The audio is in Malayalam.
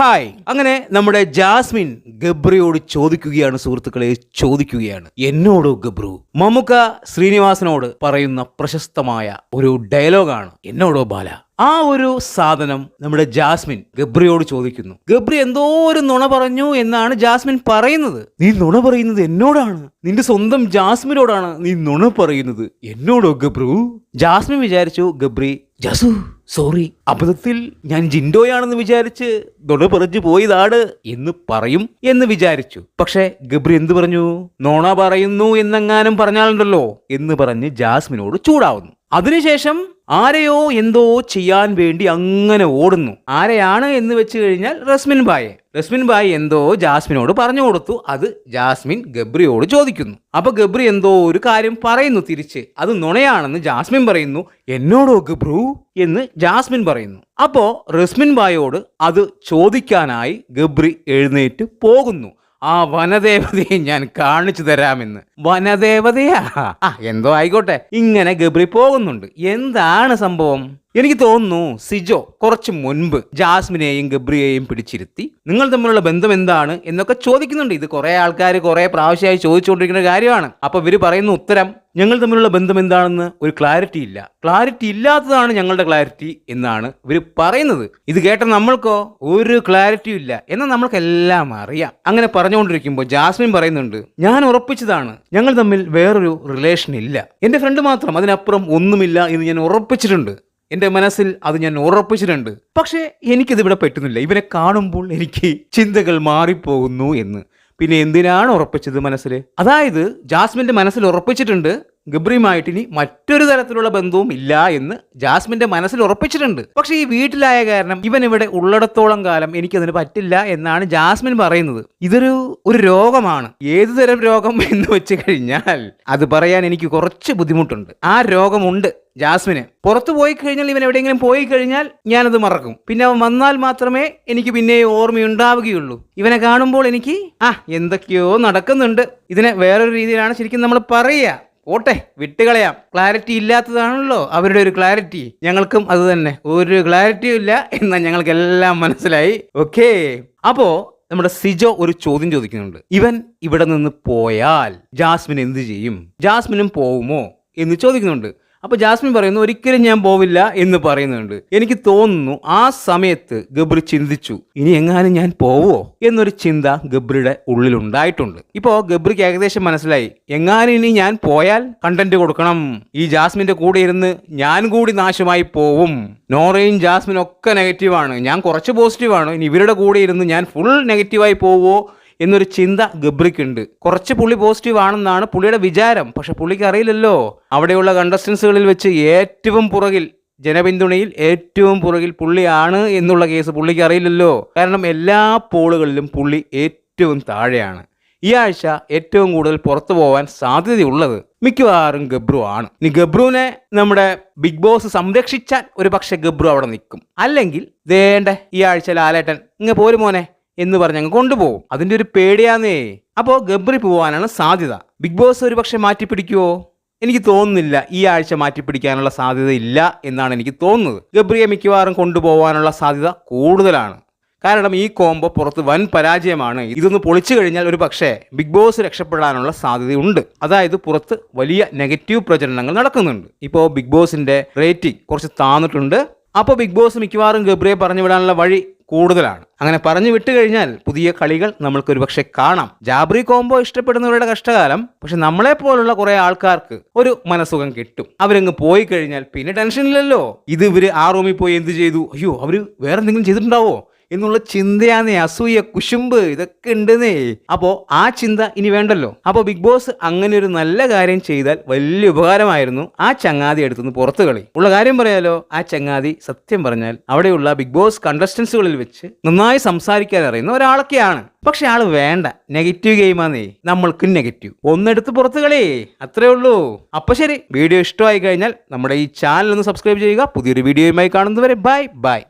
ഹായ് അങ്ങനെ നമ്മുടെ ജാസ്മിൻ ഗബ്രിയോട് ചോദിക്കുകയാണ് സുഹൃത്തുക്കളെ ചോദിക്കുകയാണ്. എന്നോടോ ഗബ്രു? മമുക്ക ശ്രീനിവാസനോട് പറയുന്ന പ്രശസ്തമായ ഒരു ഡയലോഗാണ്. എന്നോടോ ബാല? ആ ഒരു സാധനം നമ്മുടെ ജാസ്മിൻ ഗബ്രിയോട് ചോദിക്കുന്നു. ഗബ്രി എന്തോ ഒരു നുണ പറഞ്ഞു എന്നാണ് ജാസ്മിൻ പറയുന്നത്. നീ നുണ പറയുന്നത് എന്നോടാണ്. നിന്റെ സ്വന്തം ജാസ്മിനോടാണ് നീ നുണ പറയുന്നത്. എന്നോടോ ഗബ്രു? ജാസ്മിൻ വിചാരിച്ചു ഗബ്രി ജാസു. സോറി. അബദ്ധത്തിൽ ഞാൻ ജിൻഡോയാണെന്ന് വിചാരിച്ച് നുണ പറഞ്ഞു പോയതാണ് എന്ന് പറയും എന്ന് വിചാരിച്ചു. പക്ഷെ ഗബ്രി എന്ത് പറഞ്ഞു? നോണ പറയുന്നു എന്നെങ്ങാനും പറഞ്ഞാലുണ്ടല്ലോ എന്ന് പറഞ്ഞ് ജാസ്മിനോട് ചൂടാവുന്നു. അതിനുശേഷം ആരെയോ എന്തോ ചെയ്യാൻ വേണ്ടി അങ്ങനെ ഓടുന്നു. ആരെയാണ് എന്ന് വെച്ച് കഴിഞ്ഞാൽ റസ്മിൻ ബായെ റസ്മിൻ ബായ് എന്തോ ജാസ്മിനോട് പറഞ്ഞു കൊടുത്തു. അത് ജാസ്മിൻ ഗബ്രിയോട് ചോദിക്കുന്നു. അപ്പൊ ഗബ്രി എന്തോ ഒരു കാര്യം പറയുന്നു തിരിച്ച്. അത് നുണയാണെന്ന് ജാസ്മിൻ പറയുന്നു. എന്നോടോ ഗബ്രു? എന്ന് ജാസ്മിൻ പറയുന്നു. അപ്പോ റസ്മിൻ ബായോട് അത് ചോദിക്കാനായി ഗബ്രി എഴുന്നേറ്റ് പോകുന്നു. ആ വനദേവതയെ ഞാൻ കാണിച്ചു തരാമെന്ന്. വനദേവതയാ? ആ എന്തോ ആയിക്കോട്ടെ. ഇങ്ങനെ ഗബ്രി പോകുന്നുണ്ട്. എന്താണ് സംഭവം? എനിക്ക് തോന്നുന്നു സിജോ കുറച്ച് മുൻപ് ജാസ്മിനെയും ഗബ്രിയെയും പിടിച്ചിരുത്തി. നിങ്ങൾ തമ്മിലുള്ള ബന്ധം എന്താണ് എന്നൊക്കെ ചോദിക്കുന്നുണ്ട്. ഇത് കുറെ ആൾക്കാർ കുറെ പ്രാവശ്യമായി ചോദിച്ചുകൊണ്ടിരിക്കുന്ന കാര്യമാണ്. അപ്പൊ ഇവർ പറയുന്ന ഉത്തരം ഞങ്ങൾ തമ്മിലുള്ള ബന്ധം എന്താണെന്ന് ഒരു ക്ലാരിറ്റി ഇല്ല. ക്ലാരിറ്റി ഇല്ലാത്തതാണ് ഞങ്ങളുടെ ക്ലാരിറ്റി എന്നാണ് ഇവർ പറയുന്നത്. ഇത് കേട്ട നമ്മൾക്കോ ഒരു ക്ലാരിറ്റിയും ഇല്ല. എന്നാൽ നമ്മൾക്കെല്ലാം അറിയാം. അങ്ങനെ പറഞ്ഞുകൊണ്ടിരിക്കുമ്പോൾ ജാസ്മിൻ പറയുന്നുണ്ട് ഞാൻ ഉറപ്പിച്ചതാണ്. ഞങ്ങൾ തമ്മിൽ വേറൊരു റിലേഷൻ ഇല്ല. എന്റെ ഫ്രണ്ട് മാത്രം അതിനപ്പുറം ഒന്നുമില്ല എന്ന് ഞാൻ ഉറപ്പിച്ചിട്ടുണ്ട്. എന്റെ മനസ്സിൽ അത് ഞാൻ ഉറപ്പിച്ചിട്ടുണ്ട്. പക്ഷെ എനിക്കിത് ഇവിടെ പറ്റുന്നില്ല. ഇവനെ കാണുമ്പോൾ എനിക്ക് ചിന്തകൾ മാറിപ്പോകുന്നു എന്ന്. പിന്നെ എന്തിനാണ് ഉറപ്പിച്ചത് മനസ്സിൽ? അതായത് ജാസ്മിന്റെ മനസ്സിൽ ഉറപ്പിച്ചിട്ടുണ്ട് ഗബ്രിയുമായിട്ട് ഇനി മറ്റൊരു തരത്തിലുള്ള ബന്ധവും ഇല്ല എന്ന് ജാസ്മിന്റെ മനസ്സിൽ ഉറപ്പിച്ചിട്ടുണ്ട്. പക്ഷെ ഈ വീട്ടിലായ കാരണം ഇവൻ ഇവിടെ ഉള്ളിടത്തോളം കാലം എനിക്കതിന് പറ്റില്ല എന്നാണ് ജാസ്മിൻ പറയുന്നത്. ഇതൊരു ഒരു രോഗമാണ്. ഏതു തരം രോഗം എന്ന് വെച്ച് കഴിഞ്ഞാൽ അത് പറയാൻ എനിക്ക് കുറച്ച് ബുദ്ധിമുട്ടുണ്ട്. ആ രോഗമുണ്ട് ജാസ്മിന്. പുറത്തു പോയി കഴിഞ്ഞാൽ ഇവൻ എവിടെയെങ്കിലും പോയി കഴിഞ്ഞാൽ ഞാനത് മറക്കും. പിന്നെ അവൻ വന്നാൽ മാത്രമേ എനിക്ക് പിന്നെ ഓർമ്മയുണ്ടാവുകയുള്ളൂ ഇവനെ കാണുമ്പോൾ എനിക്ക് ആ എന്തൊക്കെയോ നടക്കുന്നുണ്ട്. ഇതിനെ വേറൊരു രീതിയിലാണ് ശരിക്കും നമ്മൾ പറയുക. പോട്ടെ വിട്ടുകളയാം. ക്ലാരിറ്റി ഇല്ലാത്തതാണല്ലോ അവരുടെ ഒരു ക്ലാരിറ്റി ഞങ്ങൾക്കും അത് തന്നെ. ഒരു ക്ലാരിറ്റിയും ഇല്ല എന്നാൽ ഞങ്ങൾക്കെല്ലാം മനസ്സിലായി. ഓക്കേ അപ്പോ നമ്മുടെ സിജോ ഒരു ചോദ്യം ചോദിക്കുന്നുണ്ട്. ഇവൻ ഇവിടെ നിന്ന് പോയാൽ ജാസ്മിൻ എന്ത് ചെയ്യും? ജാസ്മിനും പോവുമോ എന്ന് ചോദിക്കുന്നുണ്ട്. അപ്പൊ ജാസ്മിൻ പറയുന്നു ഒരിക്കലും ഞാൻ പോവില്ല എന്ന് പറയുന്നുണ്ട്. എനിക്ക് തോന്നുന്നു ആ സമയത്ത് ഗബ്രി ചിന്തിച്ചു ഇനി എങ്ങാനും ഞാൻ പോവോ? എന്നൊരു ചിന്ത ഗബ്രിയുടെ ഉള്ളിലുണ്ടായിട്ടുണ്ട്. ഇപ്പോ ഗബ്രിക്ക് ഏകദേശം മനസ്സിലായി എങ്ങാനും ഇനി ഞാൻ പോയാൽ കണ്ടന്റ് കൊടുക്കണം. ഈ ജാസ്മിന്റെ കൂടെ ഇരുന്ന് ഞാൻ കൂടി നാശമായി പോവും. നോറയും ജാസ്മിനും ഒക്കെ നെഗറ്റീവാണ് ഞാൻ കുറച്ച് പോസിറ്റീവാണ് ഇനി ഇവരുടെ കൂടെ ഇരുന്ന് ഞാൻ ഫുൾ നെഗറ്റീവായി പോവോ? എന്നൊരു ചിന്ത ഗബ്രിക്കുണ്ട്. കുറച്ച് പുള്ളി പോസിറ്റീവ് ആണെന്നാണ് പുള്ളിയുടെ വിചാരം. പക്ഷെ പുള്ളിക്ക് അറിയില്ലല്ലോ. അവിടെയുള്ള കണ്ടസ്റ്റൻസുകളിൽ വെച്ച് ഏറ്റവും പുറകിൽ ജനപിന്തുണയിൽ ഏറ്റവും പുറകിൽ പുള്ളിയാണ് എന്നുള്ള കേസ് പുള്ളിക്ക് അറിയില്ലല്ലോ. കാരണം എല്ലാ പോളുകളിലും പുള്ളി ഏറ്റവും താഴെയാണ്. ഈ ആഴ്ച ഏറ്റവും കൂടുതൽ പുറത്തു പോകാൻ സാധ്യതയുള്ളത് മിക്കവാറും ഗബ്രു ആണ്. ഇനി ഗബ്രുവിനെ നമ്മുടെ ബിഗ് ബോസ് സംരക്ഷിച്ചാൽ ഒരു പക്ഷെ ഗബ്രു അവിടെ നിൽക്കും. അല്ലെങ്കിൽ ദേണ്ട ഈ ആഴ്ച ലാലേട്ടൻ ഇങ്ങ് പോരും മോനെ. എന്ന് പറഞ്ഞ് അങ്ങ് കൊണ്ടുപോകും. അതിന്റെ ഒരു പേടിയാന്നേ. അപ്പോൾ ഗബ്രി പോവാനാണ് സാധ്യത. ബിഗ് ബോസ് ഒരു പക്ഷെ മാറ്റിപ്പിടിക്കുവോ? എനിക്ക് തോന്നുന്നില്ല ഈ ആഴ്ച മാറ്റിപ്പിടിക്കാനുള്ള സാധ്യത ഇല്ല എന്നാണ് എനിക്ക് തോന്നുന്നത്. ഗബ്രിയെ മിക്കവാറും കൊണ്ടുപോകാനുള്ള സാധ്യത കൂടുതലാണ്. കാരണം ഈ കോംബോ പുറത്ത് വൻ പരാജയമാണ്. ഇതൊന്ന് പൊളിച്ചു കഴിഞ്ഞാൽ ഒരു പക്ഷേ ബിഗ് ബോസ് രക്ഷപ്പെടാനുള്ള സാധ്യതയുണ്ട് അതായത് പുറത്ത് വലിയ നെഗറ്റീവ് പ്രചരണങ്ങൾ നടക്കുന്നുണ്ട്. ഇപ്പോൾ ബിഗ് ബോസിന്റെ റേറ്റിംഗ് കുറച്ച് താന്നിട്ടുണ്ട്. അപ്പോൾ ബിഗ് ബോസ് മിക്കവാറും ഗബ്രിയെ പറഞ്ഞു വിടാനുള്ള വഴി കൂടുതലാണ്. അങ്ങനെ പറഞ്ഞു വിട്ടു കഴിഞ്ഞാൽ പുതിയ കളികൾ നമ്മൾക്ക് ഒരുപക്ഷെ കാണാം. ജാബ്രി കോംബോ ഇഷ്ടപ്പെടുന്നവരുടെ കഷ്ടകാലം പക്ഷെ നമ്മളെ പോലുള്ള കുറെ ആൾക്കാർക്ക് ഒരു മനസുഖം കിട്ടും. അവരങ്ങ് പോയി കഴിഞ്ഞാൽ പിന്നെ ടെൻഷനില്ലല്ലോ. ഇത് ഇവർ ആ റൂമിൽ പോയി എന്ത് ചെയ്തു? അയ്യോ അവർ വേറെ എന്തെങ്കിലും ചെയ്തിട്ടുണ്ടാവോ? എന്നുള്ള ചിന്തയാന്നേ അസൂയ കുശുമ്പ് ഇതൊക്കെ ഉണ്ടെന്നേ. അപ്പോ ആ ചിന്ത ഇനി വേണ്ടല്ലോ. അപ്പോൾ ബിഗ് ബോസ് അങ്ങനെ ഒരു നല്ല കാര്യം ചെയ്താൽ വലിയ ഉപകാരമായിരുന്നു ആ ചങ്ങാതി എടുത്തുനിന്ന് പുറത്തു കളി. ഉള്ള കാര്യം പറയാലോ? ആ ചങ്ങാതി സത്യം പറഞ്ഞാൽ അവിടെയുള്ള ബിഗ് ബോസ് കണ്ടസ്റ്റൻസുകളിൽ വെച്ച് നന്നായി സംസാരിക്കാൻ അറിയുന്ന ഒരാളൊക്കെയാണ്. പക്ഷെ ആൾ വേണ്ട. നെഗറ്റീവ് ഗെയിമാന്നേ. നമ്മൾക്ക് നെഗറ്റീവ്. ഒന്നെടുത്ത് പുറത്തു കളി. അത്രേ ഉള്ളൂ. അപ്പൊ ശരി. വീഡിയോ ഇഷ്ടമായി കഴിഞ്ഞാൽ നമ്മുടെ ഈ ചാനൽ ഒന്ന് സബ്സ്ക്രൈബ് ചെയ്യുക. പുതിയൊരു വീഡിയോയുമായി കാണുന്നവരെ ബൈ ബൈ.